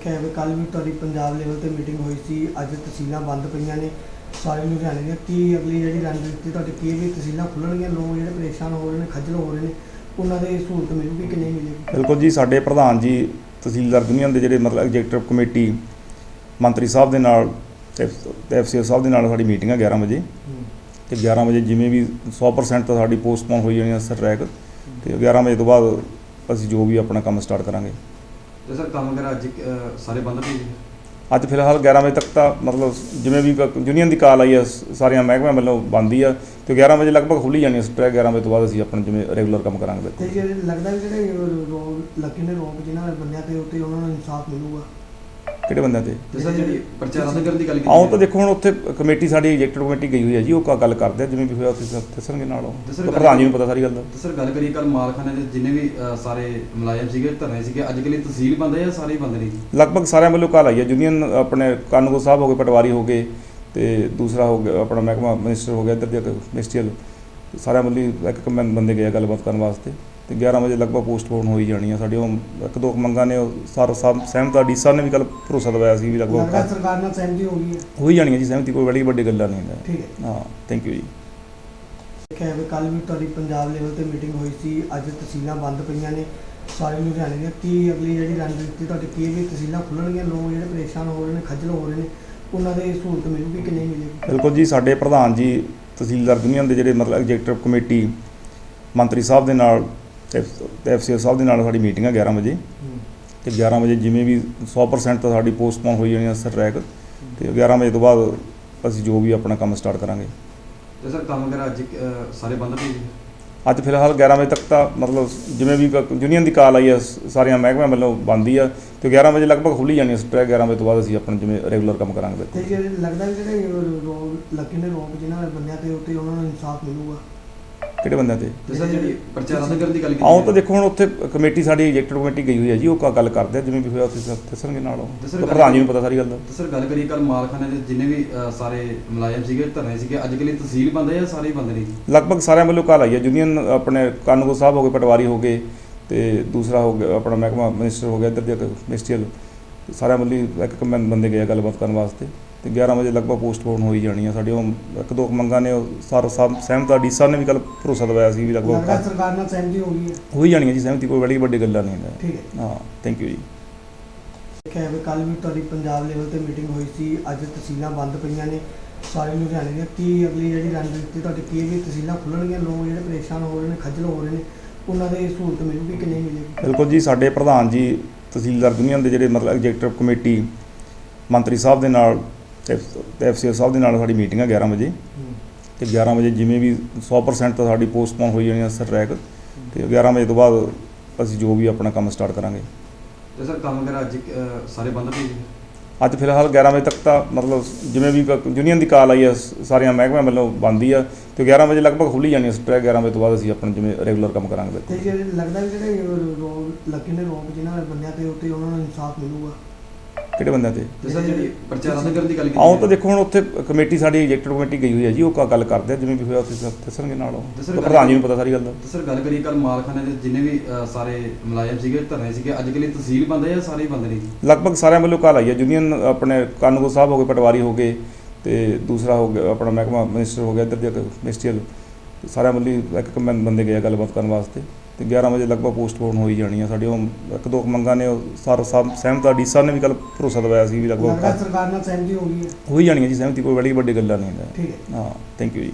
ਦੇਖਿਆ ਹੈ ਕੱਲ ਵੀ ਤੁਹਾਡੀ ਪੰਜਾਬ ਲੈਵਲ ਤੇ ਮੀਟਿੰਗ ਹੋਈ ਸੀ। ਅੱਜ ਤਹਿਸੀਲਾਂ ਬੰਦ ਪਈਆਂ ਨੇ। ਸਾਰੇ ਲੁਧਿਆਣੇ ਦੀਆਂ ਕੀ ਅਗਲੀ ਜਿਹੜੀ ਰਣਨੀਤੀ ਤੁਹਾਡੀ ਕੀ ਵੀ ਤਹਿਸੀਲਾਂ ਖੁੱਲਣਗੀਆਂ ਲੋਕ ਜਿਹੜੇ ਪਰੇਸ਼ਾਨ ਹੋ ਰਹੇ ਨੇ ਖੱਜਲ ਹੋ ਰਹੇ ਨੇ ਉਹਨਾਂ ਦੇ ਸਹੂਲਤ ਮਿਲੂਗੀ ਕਿ ਨਹੀਂ ਮਿਲੇਗੀ? ਬਿਲਕੁਲ ਜੀ ਸਾਡੇ ਪ੍ਰਧਾਨ ਜੀ ਤਹਿਸੀਲਦਾਰ ਯੂਨੀਅਨ ਦੇ ਜਿਹੜੇ ਮਤਲਬ ਐਗਜ਼ੈਕਟਿਵ ਕਮੇਟੀ ਮੰਤਰੀ ਸਾਹਿਬ ਦੇ ਨਾਲ ਤੇ ਐਫਸੀਓ ਸਾਹਿਬ ਦੇ ਨਾਲ ਸਾਡੀ ਮੀਟਿੰਗ ਹੈ 11 ਵਜੇ। ਤੇ 11 ਵਜੇ ਜਿਵੇਂ ਵੀ 100% ਤਾਂ ਸਾਡੀ ਪੋਸਟਪੋਨ ਹੋਈ ਜਾਣੀ ਹੈ ਸਟ੍ਰੈਕ ਤੇ 11 ਵਜੇ ਤੋਂ ਬਾਅਦ ਅਸੀਂ ਜੋ ਵੀ ਆਪਣਾ ਕੰਮ ਸਟਾਰਟ ਕਰਾਂਗੇ। ਤੇ ਸਰ ਕੰਮ ਵਗੈਰਾ ਅੱਜ ਅਹ, ਸਾਰੇ ਬੰਦ ਪਏ ਜੀ। ਅੱਜ ਫਿਲਹਾਲ 11 ਵਜੇ ਤੱਕ ਤਾਂ ਮਤਲਬ ਜਿਵੇਂ ਵੀ ਯੂਨੀਅਨ ਦੀ ਕਾਲ ਆਈ ਹੈ ਸ- ਸਾਰੀਆਂ ਮਹਿਕਮਿਆਂ ਵੱਲੋਂ ਬੰਦ ਹੀ ਆ ਤੇ 11 ਵਜੇ ਲਗਭਗ ਖੁੱਲੀ ਜਾਣੀ ਹੈ ਸਟ੍ਰੈਕ 11 ਵਜੇ ਤੋਂ ਬਾਅਦ ਅਸੀਂ ਆਪਣਾ ਜਿਵੇਂ ਰੈਗੂਲਰ ਕੰਮ ਕਰਾਂਗੇ। ਤੇ ਜਿਹੜੇ ਲੱਗਦਾ ਵੀ ਜਿਹੜੇ ਰੋਗ ਲੱਗੇ ਨੇ ਰੋਗ ਜਿਨ੍ਹਾਂ ਬੰਦਿਆਂ ਤੇ ਉੱਤੇ ਉਹਨਾਂ ਨੂੰ ਇਨਸਾਫ ਮਿਲੂਗਾ। ਕਿਹੜੇ ਬੰਦਿਆਂ ਤੇ। ਤੇ ਸਰ ਜਿਹੜੀ ਪਰਚਾ ਰੱਦ ਕਰਨ ਦੀ ਗੱਲ ਕੀਤੀ ਆਉਂ ਤਾਂ ਦੇਖੋ ਹੁਣ ਉੱਥੇ ਕਮੇਟੀ ਸਾਡੀ ਐਗਜ਼ੈਕਟਿਵ ਕਮੇਟੀ ਗਈ ਹੋਈ ਹੈ ਜੀ ਉਹ ਕਾ ਗੱਲ ਕਰਦੇ ਆ ਜਿਵੇਂ ਵੀ ਹੋਇਆ ਉੱਥੇ ਦੱਸਣਗੇ ਨਾਲ ਉਹ। ਤੇ ਸਰ ਤਾਂ ਪ੍ਰਧਾਨ ਜੀ ਨੂੰ ਪਤਾ ਸਾਰੀ ਗੱਲ ਦਾ। ਤੇ ਸਰ ਗੱਲ ਕਰੀਏ ਕੱਲ ਮਾਲਖਾਨੇ ਦੇ ਜਿੰਨੇ ਵੀ ਸਾਰੇ ਮੁਲਾਜ਼ਮ ਸੀਗੇ ਧਰਨੇ ਸੀਗੇ ਅੱਜ ਕੱਲ੍ਹ ਇਹ ਤਹਿਸੀਲ ਬੰਦ ਹੈ ਜਾਂ ਸਾਰੇ ਹੀ ਬੰਦ ਨੇ ਜੀ? ਲਗਭਗ ਸਾਰਿਆਂ ਵੱਲੋਂ ਕਾਲ ਆਈ ਹੈ। ਯੂਨੀਅਨ ਆਪਣੇ ਕਾਨੂੰਗੋ ਸਾਹਿਬ ਹੋ ਗਏ ਪਟਵਾਰੀ ਹੋ ਗਏ ਤੇ ਦੂਸਰਾ ਹੋ ਗਿਆ ਆਪਣਾ ਮਹਿਕਮਾ ਮਿਨਿਸਟਰ ਹੋ ਗਿਆ ਇੱਧਰ ਦੇ ਮਿਨਿਸਟਰੀਅਲ ਸਾਰਿਆਂ ਵੱਲੋਂ ਹੀ ਇੱਕ ਇੱਕ ਬੰਦੇ ਗਏ ਆ ਗੱਲਬਾਤ ਕਰਨ ਵਾਸਤੇ। ਤੇ 11 ਵਜੇ ਲਗਭਗ ਪੋਸਟਪੋਨ ਹੋਈ ਜਾਣੀ ਆ ਸਾਡੇ। ਉਹ ਇੱਕ ਦੋ ਮੰਗਾਂ ਨੇ ਸਾਰਾ ਸਭ ਸਹਿਮਤ ਆ ਡੀ ਸਾਹਿਬ ਨੇ ਵੀ ਕੱਲ ਭਰੋਸਾ ਦਵਾਇਆ ਸੀ ਵੀ ਲਗਭਗ ਸਰਕਾਰ ਨਾਲ ਸਹਿਮਤੀ ਹੋ ਗਈ ਹੈ। ਹੋਈ ਜਾਣੀ ਹੈ ਜੀ ਸਹਿਮਤੀ ਕੋਈ ਬੜੀ ਵੱਡੀ ਗੱਲਾਂ ਨਹੀਂ ਹੈ ਠੀਕ ਹੈ। ਹਾਂ ਥੈਂਕ ਯੂ ਜੀ। ਦੇਖਿਆ ਹੈ ਕੱਲ ਵੀ ਤੁਹਾਡੀ ਪੰਜਾਬ ਲੈਵਲ ਤੇ ਮੀਟਿੰਗ ਹੋਈ ਸੀ ਅੱਜ ਤਹਿਸੀਲਾਂ ਬੰਦ ਪਈਆਂ ਨੇ। ਸਾਰੇ ਲੁਧਿਆਣੇ ਦੀਆਂ ਕੀ ਅਗਲੀ ਜਿਹੜੀ ਰਣਨੀਤੀ ਤੁਹਾਡੀ ਕੀ ਵੀ ਤਹਿਸੀਲਾਂ ਖੁੱਲਣਗੀਆਂ ਲੋਕ ਜਿਹੜੇ ਪਰੇਸ਼ਾਨ ਹੋ ਰਹੇ ਨੇ ਖੱਜਲ ਹੋ ਰਹੇ ਨੇ ਉਹਨਾਂ ਦੇ ਸਹੂਲਤ ਮਿਲੂਗੀ ਕਿ ਨਹੀਂ ਮਿਲੇਗੀ? ਬਿਲਕੁਲ ਜੀ ਸਾਡੇ ਪ੍ਰਧਾਨ ਜੀ ਤਹਿਸੀਲਦਾਰ ਯੂਨੀਅਨ ਦੇ ਜਿਹੜੇ ਮਤਲਬ ਐਗਜ਼ੈਕਟਿਵ ਕਮੇਟੀ ਮੰਤਰੀ ਸਾਹਿਬ ਦੇ ਨਾਲ ਤੇ ਐਫਸੀਓ ਸਾਹਿਬ ਦੇ ਨਾਲ ਸਾਡੀ ਮੀਟਿੰਗ ਹੈ 11 ਵਜੇ। ਤੇ 11 ਵਜੇ ਜਿਵੇਂ ਵੀ 100% ਤਾਂ ਸਾਡੀ ਪੋਸਟਪੋਨ ਹੋਈ ਜਾਣੀ ਹੈ ਸਟ੍ਰੈਕ ਤੇ 11 ਵਜੇ ਤੋਂ ਬਾਅਦ ਅਸੀਂ ਜੋ ਵੀ ਆਪਣਾ ਕੰਮ ਸਟਾਰਟ ਕਰਾਂਗੇ। ਤੇ ਸਰ ਕੰਮ ਵਗੈਰਾ ਅੱਜ ਸਾਰੇ ਬੰਦ ਪਏ ਜੀ ਅੱਜ ਫਿਲਹਾਲ 11 ਵਜੇ ਤੱਕ ਤਾਂ ਮਤਲਬ ਜਿਵੇਂ ਵੀ ਯੂਨੀਅਨ ਦੀ ਕਾਲ ਆਈ ਹੈ ਸ- ਸਾਰੀਆਂ ਮਹਿਕਮਿਆਂ ਵੱਲੋਂ ਬੰਦ ਹੀ ਆ। ਤੇ 11 ਵਜੇ ਲਗਭਗ ਖੁੱਲੀ ਜਾਣੀ ਹੈ ਸਟ੍ਰੈਕ 11 ਵਜੇ ਤੋਂ ਬਾਅਦ ਅਸੀਂ ਆਪਣਾ ਜਿਵੇਂ ਰੈਗੂਲਰ ਕੰਮ ਕਰਾਂਗੇ। ਤੇ ਜਿਹੜੇ ਲੱਗਦਾ ਵੀ ਜਿਹੜੇ ਲੱਗੇ ਨੇ ਰੋਗ ਜਿਨ੍ਹਾਂ ਦੇ ਬੰਦਿਆਂ ਤੇ ਉੱਤੇ ਉਹਨਾਂ ਨੂੰ ਇਨਸਾਫ ਮਿਲੂਗਾ। ਕਿਹੜੇ ਬੰਦਿਆਂ ਤੇ? ਤੇ ਸਰ ਜਿਹੜੀ ਪਰਚਾ ਰੱਦ ਕਰਨ ਦੀ ਗੱਲ ਕੀਤੀ ਆਉਂ ਤਾਂ ਦੇਖੋ ਹੁਣ ਉੱਥੇ ਕਮੇਟੀ ਸਾਡੀ ਐਗਜ਼ੈਕਟਿਵ ਕਮੇਟੀ ਗਈ ਹੋਈ ਹੈ ਜੀ ਉਹ ਕਾ ਗੱਲ ਕਰਦੇ ਆ ਜਿਵੇਂ ਵੀ ਹੋਇਆ ਉੱਥੇ ਸ- ਦੱਸਣਗੇ ਨਾਲ ਉਹ। ਤੇ ਸਰ ਤਾਂ ਗੱਲ- ਪ੍ਰਧਾਨ ਜੀ ਨੂੰ ਪਤਾ ਸਾਰੀ ਗੱਲ ਦਾ। ਤੇ ਸਰ ਗੱਲ ਕਰੀਏ ਕੱਲ ਮਾਲਖਾਨੇ ਦੇ ਜਿੰਨੇ ਵੀ ਸਾਰੇ ਮੁਲਾਜ਼ਮ ਸੀਗੇ ਧਰਨੇ ਸੀਗੇ ਅੱਜ ਕੱਲ੍ਹ ਇਹ ਤਹਿਸੀਲ ਬੰਦ ਹੈ ਜਾਂ ਸਾਰੇ ਹੀ ਬੰਦ ਨੇ ਜੀ? ਲਗਭਗ ਸਾਰਿਆਂ ਵੱਲੋਂ ਕਾਲ ਆਈ ਹੈ। ਯੂਨੀਅਨ ਆਪਣੇ ਕਾਨੂੰਗੋ ਸਾਹਿਬ ਹੋ ਗਏ ਪਟਵਾਰੀ ਹੋ ਗਏ ਤੇ ਦੂਸਰਾ ਹੋ ਗਿਆ ਆਪਣਾ ਮਹਿਕਮਾ ਮਿਨਿਸਟਰ ਹੋ ਗਿਆ ਇੱਧਰ ਦੇ ਮਿਨਿਸਟਰੀਅਲ ਸਾਰਿਆਂ ਵੱਲੋਂ ਹੀ ਇੱਕ ਇੱਕ ਬੰਦੇ ਗਏ ਆ ਗੱਲਬਾਤ ਕਰਨ ਵਾਸਤੇ। ਤੇ 11 ਵਜੇ ਲਗਭਗ ਪੋਸਟਪੋਨ ਹੋਈ ਜਾਣੀ ਆ। ਸਾਡੇ ਉਹ ਇੱਕ ਦੋ ਮੰਗਾਂ ਨੇ ਸਾਰਾ ਸਭ ਸਹਿਮਤ ਆ ਡੀ ਸਾਹਿਬ ਨੇ ਵੀ ਕੱਲ ਭਰੋਸਾ ਦਵਾਇਆ ਸੀ ਵੀ ਲਗਭਗ ਸਰਕਾਰ ਨਾਲ ਸਹਿਮਤੀ ਹੋ ਗਈ ਹੈ। ਹੋਈ ਜਾਣੀ ਹੈ ਜੀ ਸਹਿਮਤੀ ਕੋਈ ਬੜੀ ਵੱਡੀ ਗੱਲਾਂ ਨਹੀਂ ਹੈ ਠੀਕ ਹੈ। ਹਾਂ ਥੈਂਕ ਯੂ ਜੀ। ਦੇਖਿਆ ਹੈ ਕੱਲ ਵੀ ਤੁਹਾਡੀ ਪੰਜਾਬ ਲੈਵਲ ਤੇ ਮੀਟਿੰਗ ਹੋਈ ਸੀ। ਅੱਜ ਤਹਿਸੀਲਾਂ ਬੰਦ ਪਈਆਂ ਨੇ। ਸਾਰੇ ਲੁਧਿਆਣੇ ਦੀਆਂ ਕੀ ਅਗਲੀ ਜਿਹੜੀ ਰਣਨੀਤੀ ਤੁਹਾਡੀ ਕੀ ਵੀ ਤਹਿਸੀਲਾਂ ਖੁੱਲਣਗੀਆਂ ਲੋਕ ਜਿਹੜੇ ਪਰੇਸ਼ਾਨ ਹੋ ਰਹੇ ਨੇ ਖੱਜਲ ਹੋ ਰਹੇ ਨੇ ਉਹਨਾਂ ਦੇ ਸਹੂਲਤ ਮਿਲੂਗੀ ਕਿ ਨਹੀਂ ਮਿਲੇਗੀ? ਬਿਲਕੁਲ ਜੀ ਸਾਡੇ ਪ੍ਰਧਾਨ ਜੀ ਤਹਿਸੀਲਦਾਰ ਯੂਨੀਅਨ ਦੇ ਜਿਹੜੇ ਮਤਲਬ ਐਗਜ਼ੈਕਟਿਵ ਕਮੇਟੀ ਮੰਤਰੀ ਸਾਹਿਬ ਦੇ ਨਾਲ ਤੇ ਐਫਸੀਓ ਸਾਹਿਬ ਦੇ ਨਾਲ ਸਾਡੀ ਮੀਟਿੰਗ ਹੈ 11 ਵਜੇ। ਤੇ 11 ਵਜੇ ਜਿਵੇਂ ਵੀ 100% ਤਾਂ ਸਾਡੀ ਪੋਸਟਪੋਨ ਹੋਈ ਜਾਣੀ ਹੈ ਸਟ੍ਰੈਕ ਤੇ 11 ਵਜੇ ਤੋਂ ਬਾਅਦ ਅਸੀਂ ਜੋ ਵੀ ਆਪਣਾ ਕੰਮ ਸਟਾਰਟ ਕਰਾਂਗੇ। ਤੇ ਸਰ ਕੰਮ ਵਗੈਰਾ ਅੱਜ ਸਾਰੇ ਬੰਦ ਪਏ ਜੀ? ਅੱਜ ਫਿਲਹਾਲ 11 ਵਜੇ ਤੱਕ ਤਾਂ ਮਤਲਬ ਜਿਵੇਂ ਵੀ ਯੂਨੀਅਨ ਦੀ ਕਾਲ ਆਈ ਹੈ ਸ- ਸਾਰੀਆਂ ਮਹਿਕਮਿਆਂ ਵੱਲੋਂ ਬੰਦ ਹੀ ਆ। ਤੇ 11 ਵਜੇ ਲਗਭਗ ਖੁੱਲੀ ਜਾਣੀ ਹੈ ਸਟ੍ਰੈਕ 11 ਵਜੇ ਤੋਂ ਬਾਅਦ ਅਸੀਂ ਆਪਣਾ ਜਿਵੇਂ ਰੈਗੂਲਰ ਕੰਮ ਕਰਾਂਗੇ। ਦੇਖੋ ਤੇ ਲੱਗਦਾ ਵੀ ਜਿਹੜੇ ਲੱਗੇ ਨੇ ਰੋਗ ਜਿਨ੍ਹਾਂ ਦੇ ਬੰਦਿਆਂ ਤੇ ਉੱਤੇ ਉਹਨਾਂ ਨੂੰ ਇਨਸਾਫ ਮਿਲੂਗਾ। ਕਿਹੜੇ ਬੰਦਿਆਂ ਤੇ। ਤੇ ਸਰ ਜਿਹੜੀ ਪਰਚਾ ਰੱਦ ਕਰਨ ਦੀ ਗੱਲ ਕੀਤੀ ਆਉਂ ਤਾਂ ਦੇਖੋ ਹੁਣ ਉੱਥੇ ਕਮੇਟੀ ਸਾਡੀ ਐਗਜ਼ੈਕਟਿਵ ਕਮੇਟੀ ਗਈ ਹੋਈ ਹੈ ਜੀ ਉਹ ਕਾ ਗੱਲ ਕਰਦੇ ਆ ਜਿਵੇਂ ਵੀ ਹੋਇਆ ਉੱਥੇ ਦੱਸਣਗੇ ਨਾਲ ਉਹ। ਤੇ ਸਰ ਤਾਂ ਗੱਲ- ਪ੍ਰਧਾਨ ਜੀ ਨੂੰ ਪਤਾ ਸਾਰੀ ਗੱਲ ਦਾ। ਤੇ ਸਰ ਗੱਲ ਕਰੀਏ ਕੱਲ ਮਾਲਖਾਨੇ ਦੇ ਜਿੰਨੇ ਵੀ ਸਾਰੇ ਮੁਲਾਜ਼ਮ ਸੀਗੇ ਧਰਨੇ ਸੀਗੇ ਅੱਜ ਕੱਲ੍ਹ ਇਹ ਤਹਿਸੀਲ ਬੰਦ ਹੈ ਜਾਂ ਸਾਰੇ ਹੀ ਬੰਦ ਨੇ ਜੀ? ਲਗਭਗ ਸਾਰਿਆਂ ਵੱਲੋਂ ਕਾਲ ਆਈ ਹੈ। ਯੂਨੀਅਨ ਆਪਣੇ ਕਾਨੂੰਗੋ ਸਾਹਿਬ ਹੋ ਗਏ ਪਟਵਾਰੀ ਹੋ ਗਏ ਤੇ ਦੂਸਰਾ ਹੋ ਗਿਆ ਆਪਣਾ ਮਹਿਕਮਾ ਮਿਨਿਸਟਰ ਹੋ ਗਿਆ ਇੱਧਰ ਦੇ ਮਿਨਿਸਟਰੀਅਲ ਸਾਰਿਆਂ ਵੱਲੋਂ ਹੀ ਇੱਕ ਇੱਕ ਬੰਦੇ ਗਏ ਆ ਗੱਲਬਾਤ ਕਰਨ ਵਾਸਤੇ। ਤੇ 11 ਵਜੇ ਲਗਭਗ ਪੋਸਟਪੋਨ ਹੋਈ ਜਾਣੀ ਆ ਸਾਡੇ। ਉਹ ਇੱਕ ਦੋ ਮੰਗਾਂ ਨੇ ਉਹ ਸਾਰਾ ਸਭ ਸਹਿਮਤ ਆ ਡੀ ਸਾਹਿਬ ਨੇ ਵੀ ਕੱਲ ਭਰੋਸਾ ਦਵਾਇਆ ਸੀ ਵੀ ਲਗਭਗ ਸਰਕਾਰ ਨਾਲ ਸਹਿਮਤੀ ਹੋ ਗਈ ਹੈ। ਹੋਈ ਜਾਣੀ ਜੀ ਸਹਿਮਤੀ ਕੋਈ ਬੜੀ ਵੱਡੀ ਗੱਲਾਂ ਨਹੀਂ ਹੈ ਠੀਕ ਹੈ। ਹਾਂ ਥੈਂਕ ਯੂ ਜੀ।